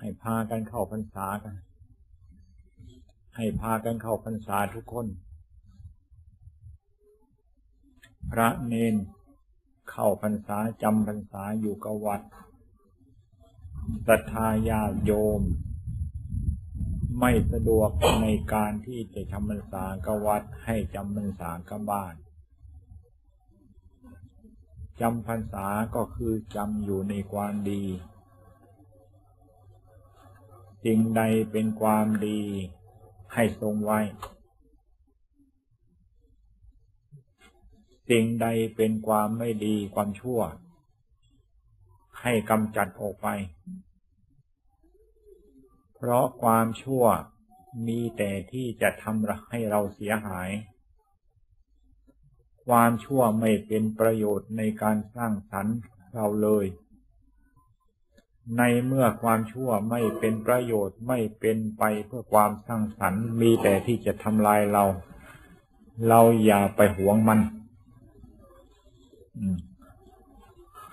ให้พากันเข้าพรรษากัน ให้พากันเข้าพรรษาทุกคน พระเนนเข้าพรรษาจำพรรษาอยู่กับวัดศรัทธาญาโยม ไม่สะดวกในการที่จะจำพรรษากับวัดให้จำพรรษากับบ้านจำพรรษาก็คือจำอยู่ในความดี สิ่งใดเป็นความดีให้ทรงไว้ สิ่งใดเป็นความไม่ดีความชั่ว ให้กำจัดออกไป เพราะความชั่วมีแต่ที่จะทำให้เราเสียหาย ความชั่วไม่เป็นประโยชน์ในการสร้างสรรค์เราเลย ในเมื่อความชั่วไม่เป็นประโยชน์ไม่เป็นไปเพื่อความสร้างสรรค์มีแต่ที่จะทำลายเรา เราอย่าไปหวงมัน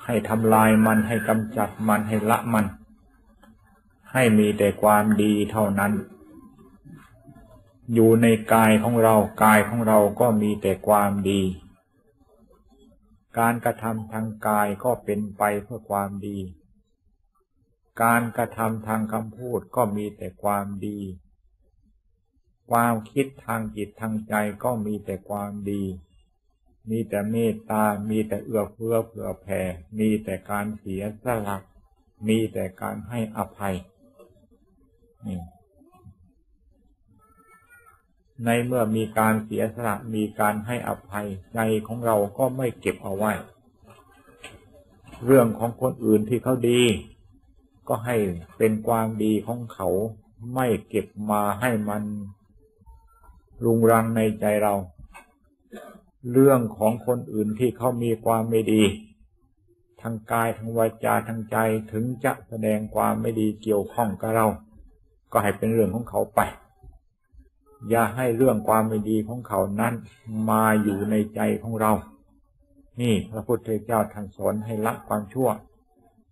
ให้ทำลายมันให้กำจัดมันให้ละมัน ให้มีแต่ความดีเท่านั้น อยู่ในกายของเรากายของเราก็มีแต่ความดี การกระทำทางกายก็เป็นไปเพื่อความดี การกระทำทางคำพูดก็มีแต่ความดี ความคิดทางจิตทางใจก็มีแต่ความดี มีแต่เมตตา มีแต่เอื้อเฟื้อเผื่อแผ่ มีแต่การเสียสละมีแต่การให้อภัย ในเมื่อมีการเสียสละ มีการให้อภัย ใจของเราก็ไม่เก็บเอาไว้ เรื่องของคนอื่นที่เขาดี ก็ให้เป็นความดีของเขาไม่เก็บมาให้มันรุงรังในใจเรา เรื่องของคนอื่นที่เขามีความไม่ดี ทางกายทางวาจาทางใจถึงจะแสดงความไม่ดีเกี่ยวข้องกับเรา ก็ให้เป็นเรื่องของเขาไป อย่าให้เรื่องความไม่ดีของเขานั้นมาอยู่ในใจของเรา นี่พระพุทธเจ้าท่านสอนให้ละความชั่ว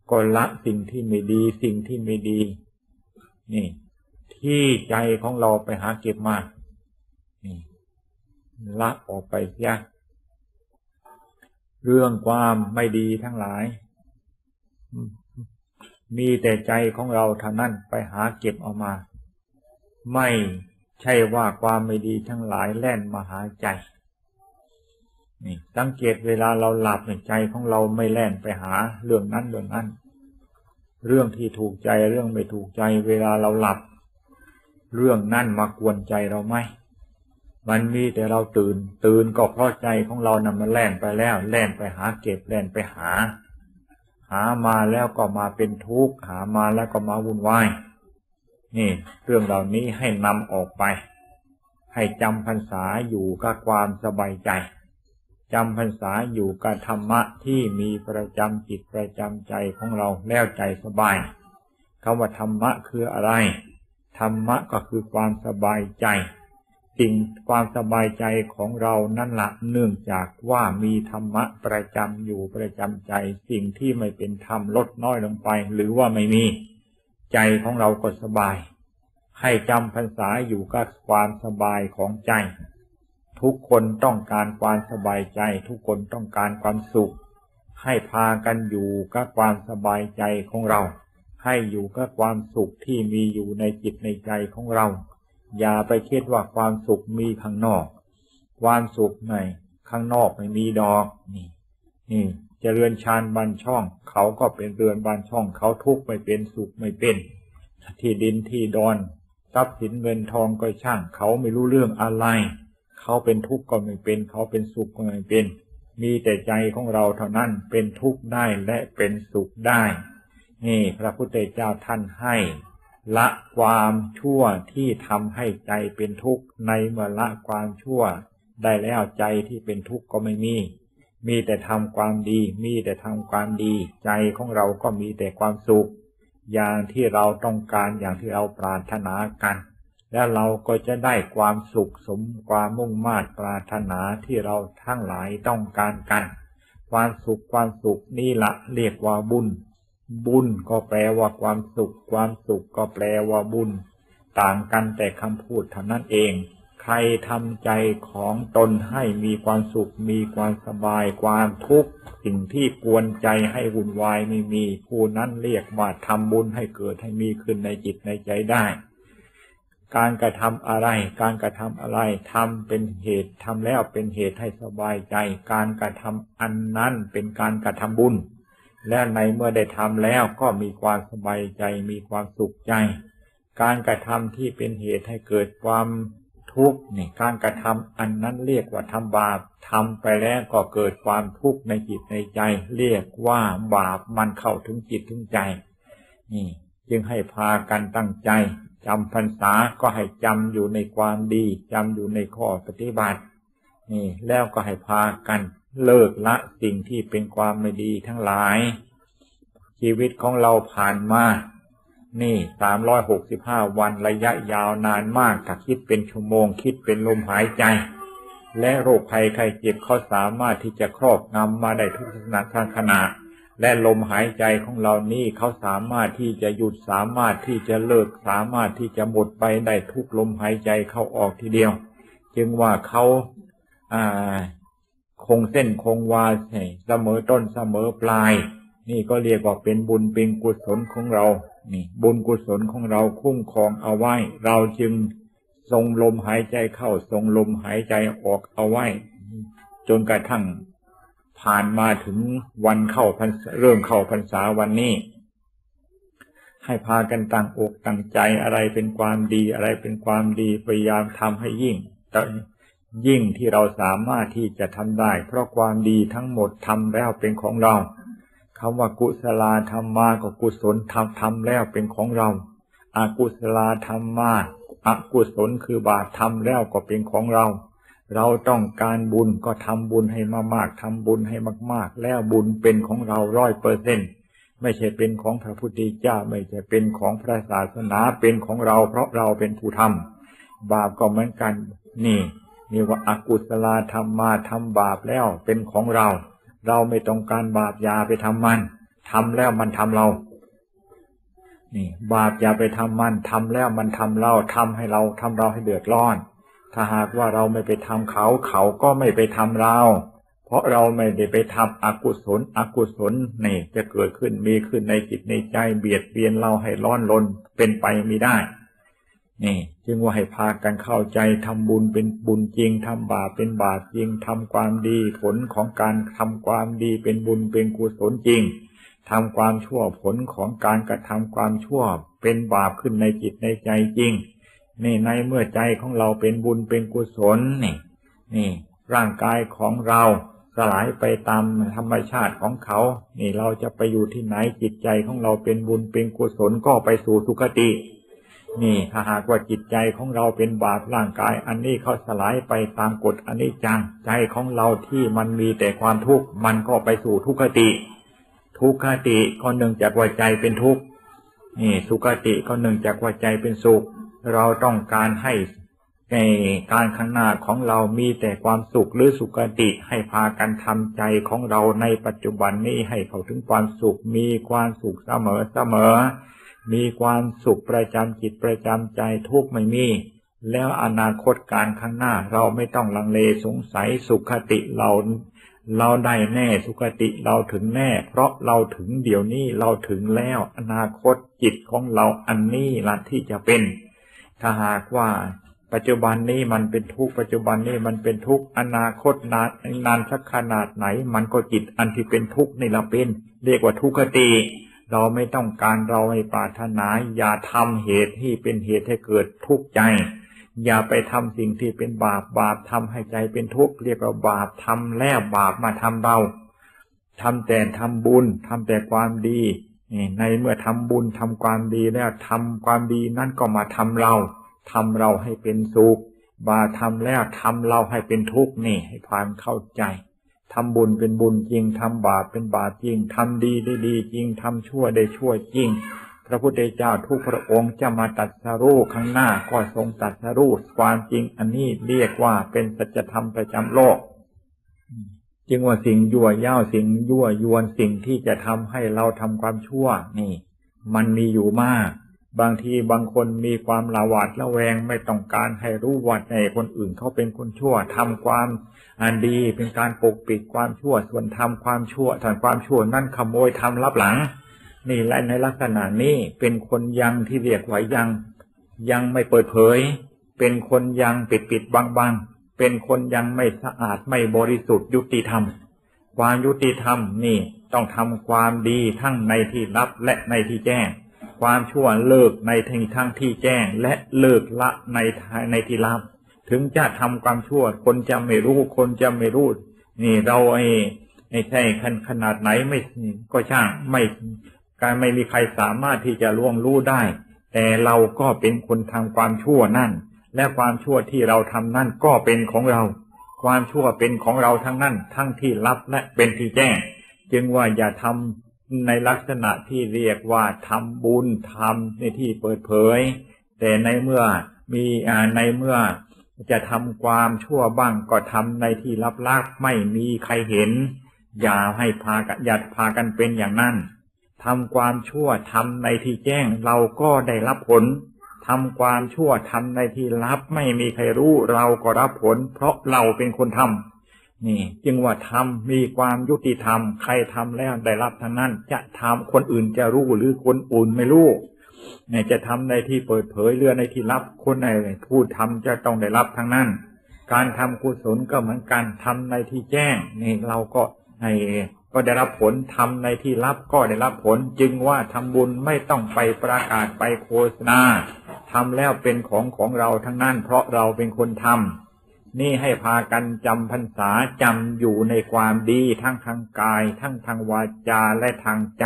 ก็ละสิ่งที่ไม่ดี สิ่งที่ไม่ดี นี่ ที่ใจของเราไปหาเก็บมานี่ละออกไปเสียเรื่องความไม่ดีทั้งหลาย มีแต่ใจของเราเท่านั้นไปหาเก็บออกมา ไม่ใช่ว่าความไม่ดีทั้งหลายแล่นมาหาใจ นี่สังเกตเวลาเราหลับใจของเราไม่แล่นไปหาเรื่องนั้นเรื่องนั้น เรื่องที่ถูกใจเรื่องไม่ถูกใจ เวลาเราหลับ เรื่องนั่นมากวนใจเราไหมมันมีแต่เราตื่น ตื่นก็เพราะใจของเรานำมันแล่นไปแล้ว แล่นไปหาเก็บแล่นไปหา หามาแล้วก็มาเป็นทุกข์หามาแล้วก็มาวุ่นวายนี่ เรื่องเหล่านี้ให้นำออกไป ให้จำพรรษาอยู่กับความสบายใจ จำพรรษาอยู่กับธรรมะที่มีประจำจิตประจำใจของเราแล้วใจสบายคำว่าธรรมะคืออะไร ธรรมะก็คือความสบายใจ สิ่งความสบายใจของเรานั่นละเนื่องจากว่ามีธรรมะประจำอยู่ประจำใจ สิ่งที่ไม่เป็นธรรมลดน้อยลงไป หรือว่าไม่มี ใจของเราก็สบาย ให้จำพรรษาอยู่กับความสบายของใจ ทุกคนต้องการความสบายใจ ทุกคนต้องการความสุข ให้พากันอยู่กับความสบายใจของเรา ให้อยู่กับความสุขที่มีอยู่ในจิตในใจของเรา อย่าไปคิดว่าความสุขมีข้างนอก ความสุขในข้างนอกไม่มีดอกนี่ นี่จะเรือนชานบันช่อง เขาก็เป็นเรือนบันช่อง เขาทุกข์ไม่เป็นสุขไม่เป็น ที่ดินที่ดอน ทรัพย์สินเงินทองก็ช่าง เขาไม่รู้เรื่องอะไร เขาเป็นทุกข์ก็ไม่เป็น เขาเป็นสุขก็ไม่เป็น มีแต่ใจของเราเท่านั้นเป็นทุกข์ได้และเป็นสุขได้ นี่พระพุทธเจ้าท่านให้ ละความชั่วที่ทำให้ใจเป็นทุกข์ในเมื่อละความชั่ว ได้แล้วใจที่เป็นทุกข์ก็ไม่มี มีแต่ทำความดี มีแต่ทำความดี ใจของเราก็มีแต่ความสุข อย่างที่เราต้องการอย่างที่เราปรารถนากัน และเราก็จะได้ความสุขสมความมุ่งมา่ปรารถนาที่เราทั้งหลายต้องการกัน ความสุขความสุขนี่ละเรียกว่าบุญ บุญก็แปลว่าความสุข ความสุขก็แปลว่าบุญ ต่างกันแต่คำพูดเท่านั้นเอง ใครทำใจของตนให้มีความสุข มีความสบาย ความทุกข์สิ่งที่กวนใจให้วุ่นวายไม่มี ผู้นั้นเรียกว่าทำบุญให้เกิดให้มีขึ้นในจิตในใจได้ การกระทำอะไร การกระทำอะไรทำเป็นเหตุทำแล้วเป็นเหตุให้สบายใจ การกระทำอันนั้นเป็นการกระทำบุญ และในเมื่อได้ทำแล้วก็มีความสบายใจ มีความสุขใจ การกระทำที่เป็นเหตุให้เกิดความทุกข์นี่การกระทำอันนั้นเรียกว่าทำบาปทำไปแล้วก็เกิดความทุกข์ในจิตในใจ เรียกว่าบาปมันเข้าถึงจิตถึงใจนี่จึงให้พากันตั้งใจ จำพรรษาก็ให้จำอยู่ในความดีจำอยู่ในข้อปฏิบัติ นี่แล้วก็ให้พากันเลิกละสิ่งที่เป็นความไม่ดีทั้งหลาย ชีวิตของเราผ่านมา นี่สามร้อยหกสิบห้าวันระยะยาวนานมากถ้าคิดเป็นชั่วโมง คิดเป็นลมหายใจ และโรคภัยไข้เจ็บเขาสามารถที่จะครอบงำมาได้ทุกขณะทางขณะ และลมหายใจของเรานี่เขาสามารถที่จะหยุดสามารถที่จะเลิกสามารถที่จะหมดไปได้ทุกลมหายใจเข้าออกทีเดียว จึงว่าเขาอ่าคงเส้นคงวาเสมอต้นเสมอปลาย นี่ก็เรียกว่าเป็นบุญเป็นกุศลของเรา นี่ บุญกุศลของเราคุ้มครองเอาไว้ เราจึงทรงลมหายใจเข้าทรงลมหายใจออกเอาไว้ จนกระทั่ง ผ่านมาถึงวันเข้าพันเริ่มเข้าพรรษาวันนี้ ให้พากันตั้งอกตั้งใจอะไรเป็นความดีอะไรเป็นความดีพยายามทำให้ยิ่งยิ่งที่เราสามารถที่จะทำได้ เพราะความดีทั้งหมดทำแล้วเป็นของเราคำว่ากุศลธรรมากับกุศลทำทำแล้วเป็นของเราอากุศลธรรมาอกุศลคือบาปทำแล้วก็เป็นของเรา เราต้องการบุญก็ทำบุญให้มากๆทำบุญให้มาก ๆ แล้วบุญเป็นของเราร้อยเปอร์เซ็นไม่ใช่เป็นของพระพุทธเจ้าไม่ใช่เป็นของพระศาสนาเป็นของเรา เพราะเราเป็นผู้ทำบาปก็เหมือนกัน นี่นี่ว่าอากุศลธรรมมาทำบาปแล้วเป็นของเรา เราไม่ต้องการบาปยาไปทำมันทำแล้วมันทำเรา นี่ บาปอย่าไปทำมันทำแล้วมันทำเราทำให้เราทำเราให้เดือดร้อน ถ้าหากว่าเราไม่ไปทำเขาเขาก็ไม่ไปทำเรา เพราะเราไม่ได้ไปทำอกุศล อกุศลนี่จะเกิดขึ้นมีขึ้นในจิตในใจเบียดเบียนเราให้ร้อนรนเป็นไปไม่ได้ นี่ จึงว่าให้พากันเข้าใจทำบุญเป็นบุญจริงทำบาปเป็นบาปจริงทำความดีผลของการทำความดีเป็นบุญเป็นกุศลจริงทำความชั่วผลของการกระทำความชั่วเป็นบาปขึ้นในจิตในใจจริง นี่ในเมื่อใจของเราเป็นบุญเป็นกุศลนี่นี่ ร่างกายของเราสลายไปตามธรรมชาติของเขา นี่เราจะไปอยู่ที่ไหนจิตใจของเราเป็นบุญเป็นกุศลก็ไปสู่สุคติ นี่ถ้าหากว่าจิตใจของเราเป็นบาปร่างกาย อันนี้เขาสลายไปตามกฎอันนี้จังใจของเราที่มันมีแต่ความทุกข์มันก็ไปสู่ทุกขติ ทุกขติก็หนึ่งจากว่าใจเป็นทุกข์นี่สุขติก็หนึ่งจากว่าใจเป็นสุข เราต้องการให้ในการข้างหน้าของเรามีแต่ความสุขหรือสุขติให้พากันทำใจของเราในปัจจุบันนี้ให้เขาถึงความสุข มีความสุขเสมอเสมอ มีความสุขประจำจิตประจำใจทุกไม่มี แล้วอนาคตการข้างหน้าเราไม่ต้องลังเลสงสัยสุขติเราเราได้แน่สุขติเราถึงแน่ เพราะเราถึงเดี๋ยวนี้เราถึงแล้วอนาคตจิตของเราอันนี้ละที่จะเป็น ถ้าหากว่าปัจจุบันนี้มันเป็นทุกปัจจุบันนี้มันเป็นทุกอนาคตนานนานสักขนาดไหน มันก็จิตอันที่เป็นทุกนี่ละเป็น เรียกว่าทุกขติ เราไม่ต้องการเราให้ปรารถนาอย่าทำเหตุที่เป็นเหตุให้เกิดทุกข์ใจ อย่าไปทำสิ่งที่เป็นบาปบาปทำให้ใจเป็นทุกข์เรียกว่าบาปทำแล้วบาปมาทำเราทำแต่ทำบุญทำแต่ความดี ในเมื่อทำบุญทำความดีแล้วทำความดีนั่นก็มาทำเราทำเราให้เป็นสุขบาทำแล้วทำเราให้เป็นทุกข์นี่ ให้พานเข้าใจทำบุญเป็นบุญจริงทำบาปเป็นบาปจริงทำดีได้ดีจริงทำชั่วได้ชั่วจริง พระพุทธเจ้าทุกพระองค์จะมาตัดสรู้ข้างหน้าก็ทรงตัดสรู้ความจริงอันนี้เรียกว่าเป็นสัจธรรมประจำโลก จึงว่าสิ่งยั่วย่าสิ่งยั่วยวนสิ่งที่จะทำให้เราทำความชั่ว นี่ มันมีอยู่มาก บางทีบางคนมีความละหวาดละแวงไม่ต้องการให้รู้ว่าในคนอื่นเขาเป็นคนชั่วทำความอันดีเป็นการปกปิดความชั่ว ส่วนทำความชั่วทำความชั่วนั่นขโมยทำรับหลัง นี่และในลักษณะนี้เป็นคนยังที่เรียกว่ายัง ยังไม่เปิดเผย เป็นคนยังปิดปิดบังบัง เป็นคนยังไม่สะอาดไม่บริสุทธิ์ยุติธรรม ความยุติธรรมนี่ต้องทำความดีทั้งในที่ลับและในที่แจ้ง ความชั่วเลิกในที่ทั้งที่แจ้ง และเลิกละในในที่ลับ ถึงจะทำความชั่ว คนจะไม่รู้คนจะไม่รู้ นี่เราไอ้ไอ้ใช่ขนาดไหนไม่ก็ช่างไม่การไม่มีใครสามารถที่จะล่วงรู้ได้ แต่เราก็เป็นคนทำความชั่วนั่น และความชั่วที่เราทำนั่นก็เป็นของเรา ความชั่วเป็นของเราทั้งนั้น ทั้งที่ลับและเป็นที่แจ้ง จึงว่าอย่าทำในลักษณะที่เรียกว่าทำบุญทำในที่เปิดเผย แต่ในเมื่อมีในเมื่อจะทำความชั่วบ้างก็ทำในที่ลับลักไม่มีใครเห็น อย่าให้พากันอย่าพากันเป็นอย่างนั้นทำความชั่วทำในที่แจ้งเราก็ได้รับผล ทำความชั่วทำในที่ลับไม่มีใครรู้เราก็รับผล เพราะเราเป็นคนทำนี่ จึงว่าทำมีความยุติธรรม ใครทำแล้วได้รับทั้งนั้น จะทำคนอื่นจะรู้หรือคนอื่นไม่รู้เนี่ยจะทำในที่เปิดเผยเรือในที่ลับคนไหนผู้ทำจะต้องได้รับทั้งนั้น การทำกุศลก็เหมือนกันทำในที่แจ้งนี่เราก็ในก็ได้รับผลทำในที่ลับก็ได้รับผล จึงว่าทำบุญไม่ต้องไปประกาศไปโฆษณา ทำแล้วเป็นของของเราทั้งนั้นเพราะเราเป็นคนทำนี่ให้พากันจำพรรษาจำอยู่ในความดีทั้งทางกาย ทั้งทางวาจาและทางใจ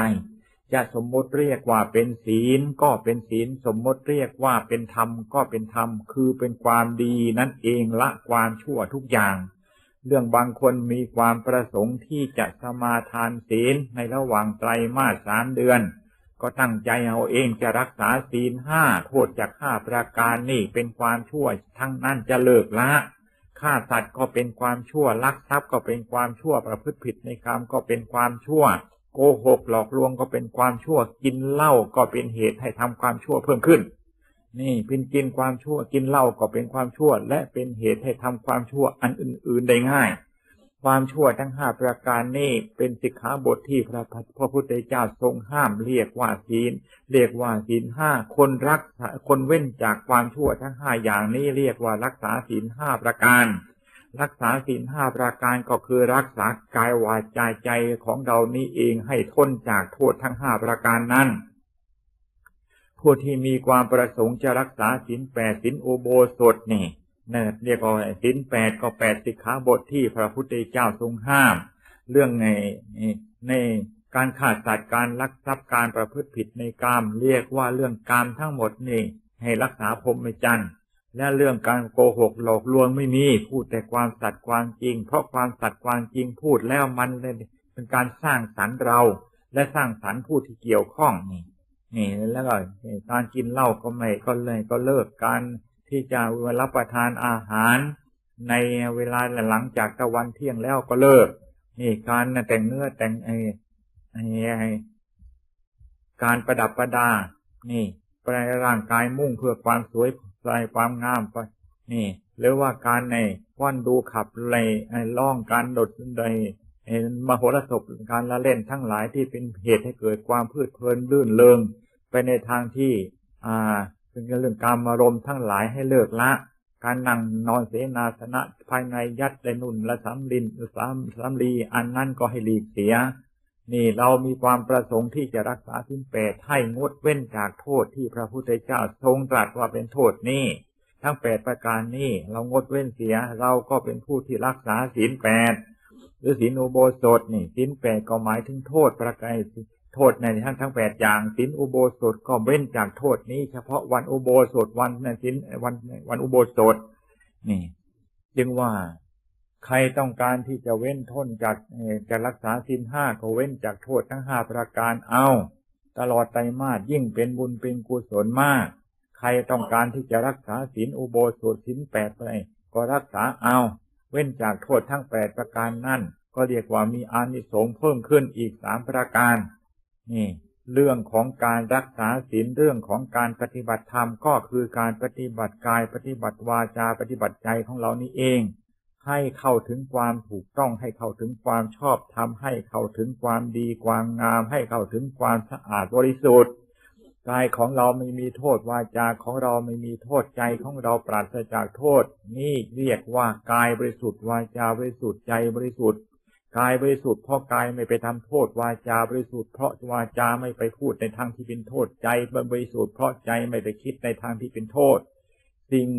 จะสมมติเรียกว่าเป็นศีลก็เป็นศีลสมมติเรียกว่าเป็นธรรมก็เป็นธรรม คือเป็นความดีนั่นเองละความชั่วทุกอย่างเรื่องบางคนมีความประสงค์ที่จะสมาทานศีลในระหว่างไตรมาสสามเดือน ก็ตั้งใจเอาเองจะรักษาศีลห้าโทษจากห้าประการนี่เป็นความชั่วทั้งนั้นจะเลิกละฆ่าสัตว์ก็เป็นความชั่วลักทรัพย์ก็เป็นความชั่วประพฤติผิดในกรรมก็เป็นความชั่ว โกหกหลอกลวงก็เป็นความชั่วกินเหล้าก็เป็นเหตุให้ทำความชั่วเพิ่มขึ้น นี่เป็นกินความชั่วกินเหล้าก็เป็นความชั่ว และเป็นเหตุให้ทำความชั่วอันอื่น ๆได้ง่าย ความชั่วทั้งห้าประการนี้เป็นสิกขาบทที่พระพระพุทธเจ้าทรงห้ามเรียกว่าศีล เรียกว่าศีลห้าคนรักคนเว้นจากความชั่วทั้งห้าอย่างนี้เรียกว่ารักษาศีลห้าประการ รักษาศีลห้าประการก็คือรักษากายวาจาใจของเรานี้เองให้ทนจากโทษทั้งห้าประการนั้นผู้ที่มีความประสงค์จะรักษาศีลแปดศีลโอโบสถนี่ นั่นเรียกว่าสินแปดก็แปดสิกขาบทที่พระพุทธเจ้าทรงห้าม เรื่องในในการขาดสัตว์การลักทรัพย์การประพฤติผิดในกามเรียกว่าเรื่องกามทั้งหมดนี่ให้รักษาพรหมจรรย์และเรื่องการโกหกหลอกลวงไม่มีพูดแต่ความสัตย์ความจริง เพราะความสัตย์ความจริงพูดแล้วมันเป็นการสร้างสรรค์เรา และสร้างสรรค์ผู้ที่เกี่ยวข้องนี่นี่แล้วก็การกินเหล้าก็ไม่ก็เลยก็เลิกการ ที่จะรับประทานอาหาร ในเวลาหลังจากตะวันเที่ยงแล้วก็เลิกนี่การแต่งเนื้อแต่งไอ้ไอการประดับประดา นี่ปลร่างกายมุ่งเพื่อความสวยใส่ความงามไปนี่ หรือว่าการในว่อนดูขับไล่ล่องการดดใดมโหรสพการละเล่นทั้งหลายที่เป็นเหตุให้เกิดความพืชเพลินลื่นเลิงไปในทางที่ อ่า เป็นเรื่องการอารมณ์ทั้งหลายให้เลิกละ การนั่งนอนเสนาสนะภายในยัดและนุ่นและสามลินสามสามลีอันนั้นก็ให้หลีกเสีย นี่เรามีความประสงค์ที่จะรักษาสิ้นแปดให้งดเว้นจากโทษที่พระพุทธเจ้าทรงตรัสว่าเป็นโทษนี้ทั้งแปดประการนี้เรางดเว้นเสียเราก็เป็นผู้ที่รักษาศีลแปด หรือศีลอุโบสถนี่ศีลแปดก็หมายถึงโทษประการโทษในทั้งทั้งแปดอย่างสินอุโบสถก็เว้นจากโทษนี้ เฉพาะวันอุโบสถวันในสินวันวันอุโบสถ นี่ จึงว่าใครต้องการที่จะเว้นทนจากจะรักษาสินห้าก็เว้นจากโทษทั้งห้าประการเอา ตลอดไตรมาสยิ่งเป็นบุญเป็นกุศลมาก ใครต้องการที่จะรักษาสินอุโบสถสินแปดไปก็รักษาเอา เว้นจากโทษทั้งแปดประการนั่น ก็เรียกว่ามีอานิสงส์เพิ่มขึ้นอีกสามประการ นี่ เรื่องของการรักษาศีลเรื่องของการปฏิบัติธรรมก็คือการปฏิบัติกายปฏิบัติวาจาปฏิบัติใจของเรานี่เอง ให้เข้าถึงความถูกต้องให้เข้าถึงความชอบธรรมให้เข้าถึงความดีความงาม ให้เข้าถึงความสะอาดบริสุทธิ์ กายของเราไม่มีโทษวาจาของเราไม่มีโทษใจของเราปราศจากโทษ นี่เรียกว่ากายบริสุทธิ์วาจาบริสุทธิ์ใจบริสุทธิ์กายบริสุทธิ์เพราะกายไม่ไปทำโทษวาจาบริสุทธิ์เพราะวาจาไม่ไปพูดในทางที่เป็นโทษใจบริสุทธิ์เพราะใจไม่ไปคิดในทางที่เป็นโทษ สิ่ง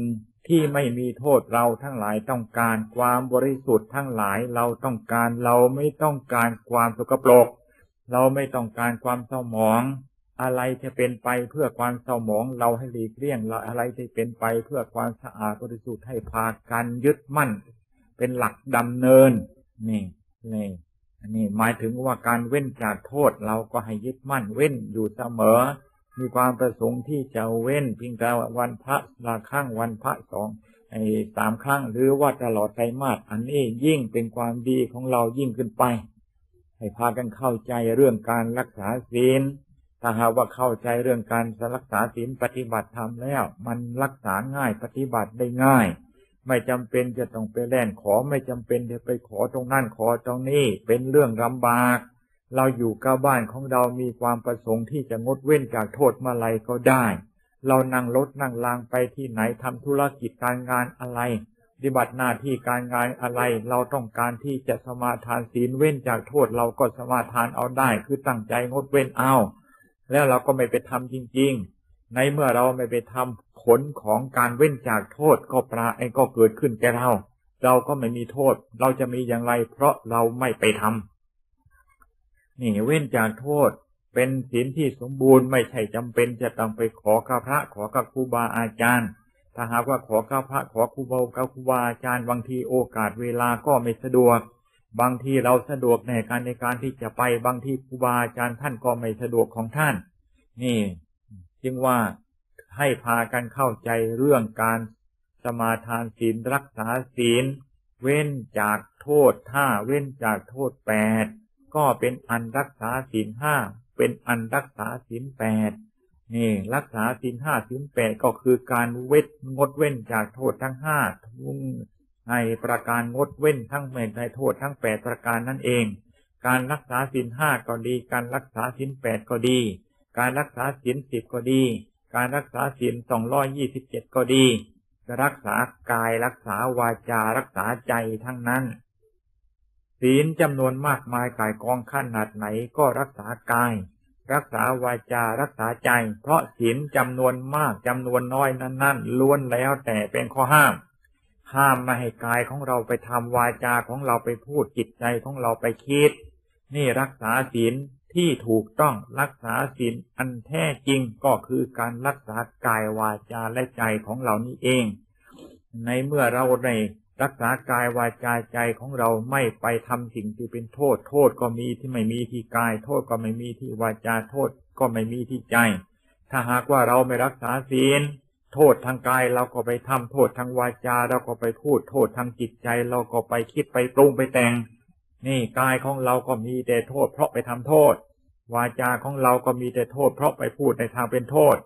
ที่ไม่มีโทษเราทั้งหลายต้องการความบริสุทธิ์ทั้งหลายเราต้องการเราไม่ต้องการความสกปรก เราไม่ต้องการความเศร้าหมอง อะไรจะเป็นไปเพื่อความเศร้าหมองเราให้หลีกเลี่ยงเราอะไรที่เป็นไปเพื่อความสะอาดบริสุทธิ์ให้พากันยึดมั่น เป็นหลักดำเนินนี่นี่อันนี้หมายถึงว่าการเว้นจากโทษเราก็ให้ยึดมั่นเว้นอยู่เสมอ มีความประสงค์ที่จะเว้นเพียงแต่วันพระละครั้งวันพระสองไอ้สามครั้งหรือว่าตลอดไตรมาสอันนี้ยิ่งเป็นความดีของเรายิ่งขึ้นไป ให้พากันเข้าใจเรื่องการรักษาศีล ถ้าหากว่าเข้าใจเรื่องการรักษาศีลปฏิบัติธรรมแล้ว มันรักษาง่ายปฏิบัติได้ง่าย ไม่จำเป็นจะต้องไปแล่นขอไม่จำเป็นจะไปขอตรงนั่นขอตรงนี้เป็นเรื่องลำบาก เราอยู่กับบ้านของเรามีความประสงค์ที่จะงดเว้นจากโทษมาลัยก็ได้ เรานั่งรถนั่งลางไปที่ไหนทำธุรกิจการงานอะไรปฏิบัติหน้าที่การงานอะไร เราต้องการที่จะสมาทานศีลเว้นจากโทษเราก็สมาทานเอาได้ คือตั้งใจงดเว้นเอา แล้วเราก็ไม่ไปทำจริง ๆ ในเมื่อเราไม่ไปทำผลของการเว้นจากโทษก็ปราไอ้ก็เกิดขึ้นแก่เรา เราก็ไม่มีโทษ เราจะมีอย่างไร เพราะเราไม่ไปทำนี่เว้นจากโทษเป็นศีลที่สมบูรณ์ไม่ใช่จำเป็นจะต้องไปขอข้าพระขอกับครูบาอาจารย์ ถ้าหากว่าขอข้าพระขอครูบากับครูบาอาจารย์บางทีโอกาสเวลาก็ไม่สะดวก บางทีเราสะดวกในการในการที่จะไปบางทีครูบาอาจารย์ท่านก็ไม่สะดวกของท่าน นี่จึงว่าให้พากันเข้าใจเรื่องการสมาทานศีลรักษาศีล เว้นจากโทษถ้าเว้นจากโทษแปดก็เป็นอันรักษาศีลห้าเป็นอันรักษาศีลแปดนี่รักษาศีลห้าศีลแปดก็คือการเวทงดเว้นจากโทษทั้งห้าทุ่งในประการงดเว้นทั้งเมตในโทษทั้งแปดประการนั่นเอง การรักษาศีลห้าก็ดี การรักษาศีลแปดก็ดี การรักษาศีลสิบก็ดี การรักษาศีลสองร้อยยี่สิบเจ็ดก็ดี จะรักษากายรักษาวาจารักษาใจทั้งนั้น ศีลจำนวนมากมายกายกองขนาดไหนก็รักษากาย รักษาวาจารักษาใจ เพราะศีลจำนวนมากจำนวนน้อยนั้นๆล้วนแล้วแต่เป็นข้อห้ามห้ามไม่ให้กายของเราไปทำวาจาของเราไปพูดจิตใจของเราไปคิด นี่รักษาศีล ที่ถูกต้องรักษาศีลอันแท้จริงก็คือการรักษากายวาจาและใจของเรานี่เอง ในเมื่อเราในรักษากายวาจาใจของเราไม่ไปทำสิ่งที่เป็นโทษ โทษก็มีที่ไม่มีที่กาย โทษก็ไม่มีที่วาจาโทษก็ไม่มีที่ใจ ถ้าหากว่าเราไม่รักษาศีล โทษทางกายเราก็ไปทำโทษทางวาจาเราก็ไปพูดโทษทางจิตใจ เราก็ไปคิดไปปรุงไปแต่ง นี่กายของเราก็มีแต่โทษ เพราะไปทำโทษ วาจาของเราก็มีแต่โทษ เพราะไปพูดในทางเป็นโทษ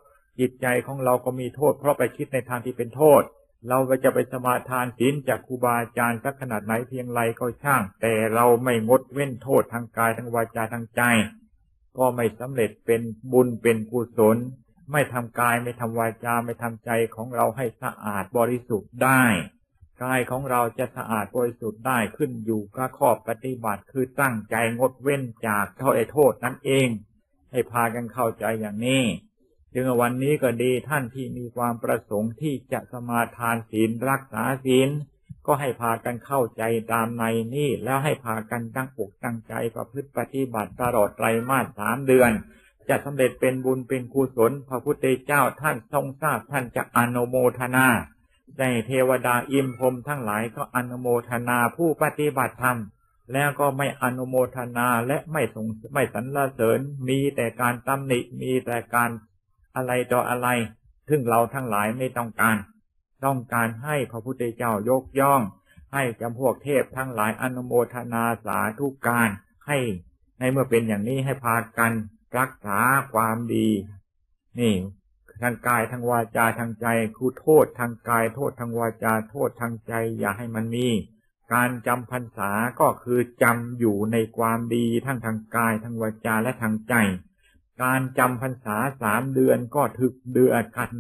จิตใจของเราก็มีโทษ เพราะไปคิดในทางที่เป็นโทษ เราจะไปสมาทานศีลจากครูบาอาจารย์สักขนาดไหนเพียงไรก็ช่าง แต่เราไม่งดเว้นโทษทางกายทางวาจาทางใจ ก็ไม่สำเร็จเป็นบุญเป็นกุศล ไม่ทำกายไม่ทำวาจาไม่ทำใจของเราให้สะอาดบริสุทธิ์ได้ กายของเราจะสะอาดบริสุทธิ์ได้ขึ้นอยู่กับข้อปฏิบัติคือตั้งใจงดเว้นจากเท่าไอโทษนั่นเอง ให้พากันเข้าใจอย่างนี้จึงวันนี้ก็ดีท่านที่มีความประสงค์ที่จะสมาทานศีลรักษาศีล ก็ให้พากันเข้าใจตามในนี้แล้วให้พากันตั้งอกตั้งใจประพฤติปฏิบัติตลอดไตรมาสสามเดือน จะสำเร็จเป็นบุญเป็นกุศลพระพุทธเจ้าท่านทรงทราบท่านจะอนุโมทนา ในเทวดาอิมพรมทั้งหลายก็อนุโมทนาผู้ปฏิบัติธรรม แล้วก็ไม่อนุโมทนาและไม่สงไม่สรรเสริญมีแต่การตำหนิมีแต่การอะไรต่ออะไร ซึ่งเราทั้งหลายไม่ต้องการ ต้องการให้พระพุทธเจ้ายกย่อง ให้จำพวกเทพทั้งหลายอนุโมทนาสาธุการให้ในเมื่อเป็นอย่างนี้ให้พากันรักษาความดี นี่ ทางกายทางวาจาทางใจคือโทษทางกาย โทษทางวาจาโทษทางใจ อย่าให้มันมี การจำพรรษาก็คือจำอยู่ในความดีทั้งทางกายทางวาจาและทางใจ การจำพรรษาสามเดือนก็ถึกเดือนกัน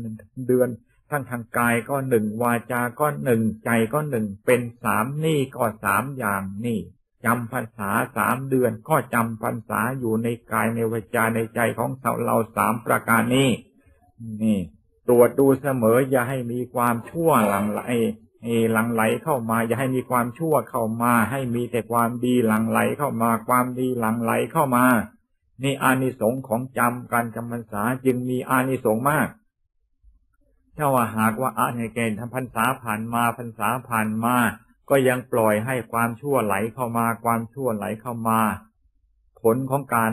เดือน ทั้งทางกายก็หนึ่งวาจาก็หนึ่งใจก็หนึ่งเป็นสามนี่ก็สามอย่างนี่จำพรรษาสามเดือนก็จำพรรษาอยู่ในกายในวาจาในใจของเราสามประการนี้ นี่ ตรวจดูเสมอ อย่าให้มีความชั่วหลังไหลหลังไหลเข้ามา อย่าให้มีความชั่วเข้ามา ให้มีแต่ความดีหลังไหลเข้ามา ความดีหลังไหลเข้ามานี่อานิสงส์ของจำการจำพรรษาจึงมีอานิสงส์มากถ้าว่าหากว่าอาในเกณฑ์ทำพรรษาผ่านมาพรรษาผ่านมา ก็ยังปล่อยให้ความชั่วไหลเข้ามา ความชั่วไหลเข้ามา ผลของการ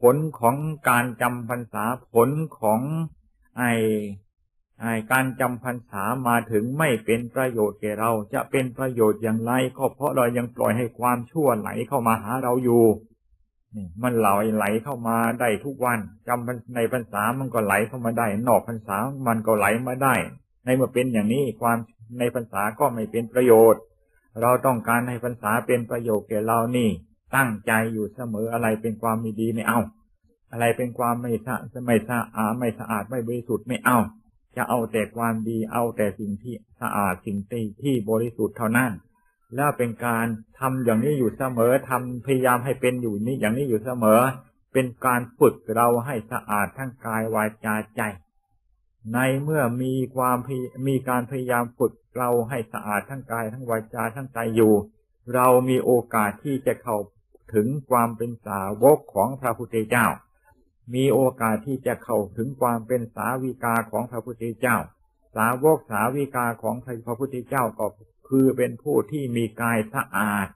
ผลของการจำพรรษาผลของ ไอไอการจำพรรษามาถึงไม่เป็นประโยชน์แก่เรา จะเป็นประโยชน์อย่างไรก็เพราะเรายังปล่อยให้ความชั่วไหลเข้ามาหาเราอยู่นี่มันไหลไหลเข้ามาได้ทุกวันจำในพรรษามันก็ไหลเข้ามาได้ นอกพรรษามันก็ไหลมาได้ ในเมื่อเป็นอย่างนี้ความในพรรษาก็ไม่เป็นประโยชน์ เราต้องการให้พรรษาเป็นประโยชน์แก่เรานี่ ตั้งใจอยู่เสมออะไรเป็นความมีดีไม่เอา อะไรเป็นความไม่สะไม่สะอาไม่สะอาดไม่บริสุทธิ์ไม่เอา จะเอาแต่ความดีเอาแต่สิ่งที่สะอาดสิ่งที่ที่บริสุทธิ์เท่านั้น แล้วเป็นการทำอย่างนี้อยู่เสมอทำพยายามให้เป็นอยู่นี้อย่างนี้อยู่เสมอ เป็นการฝึกเราให้สะอาดทั้งกายวาจาใจ ในเมื่อมีความมีการพยายามฝึกเราให้สะอาดทั้งกายทั้งวาจาทั้งใจอยู่ เรามีโอกาสที่จะเข้าถึงความเป็นสาวกของพระพุทธเจ้า มีโอกาสที่จะเข้าถึงความเป็นสาวิกาของพระพุทธเจ้า สาวกสาวิกาของพระพุทธเจ้าก็คือเป็นผู้ที่มีกายสะอาด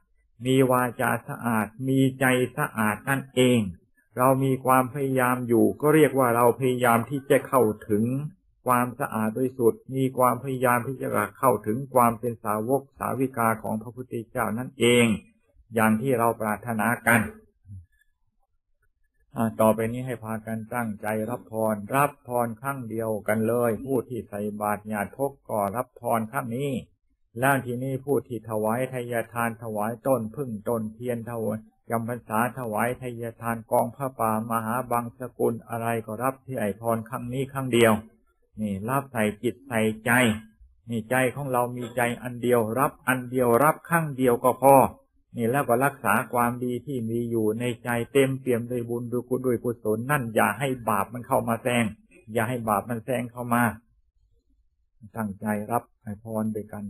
มีวาจาสะอาด มีใจสะอาดนั่นเอง เรามีความพยายามอยู่ ก็เรียกว่าเราพยายามที่จะเข้าถึงความสะอาดโดยสุด มีความพยายามที่จะเข้าถึงความเป็นสาวกสาวิกาของพระพุทธเจ้านั่นเอง อย่างที่เราปรารถนากัน ต่อไปนี้ให้พากันตั้งใจรับพร รับพรครั้งเดียวกันเลย ผู้ที่ใส่บาตรญาทกก็รับพรครั้งนี้แล้วทีนี้ผู้ที่ถวายทายทานถวายต้นพึ่งต้นเทียนถวายจำพรรษาถวายทายทานกองพระป่ามหาบางสกุลอะไรก็รับที่ไอพรครั้งนี้ครั้งเดียว นี่รับใส่จิตใส่ใจนี่ใจของเรามีใจอันเดียวรับอันเดียวรับครั้งเดียวก็พอ นี่แล้วก็รักษาความดีที่มีอยู่ในใจเต็มเปี่ยมด้วยบุญด้วยกุศลด้วยกุศลนั่นอย่าให้บาปมันเข้ามาแซงอย่าให้บาปมันแซงเข้ามาตั้งใจรับให้พรด้วยกัน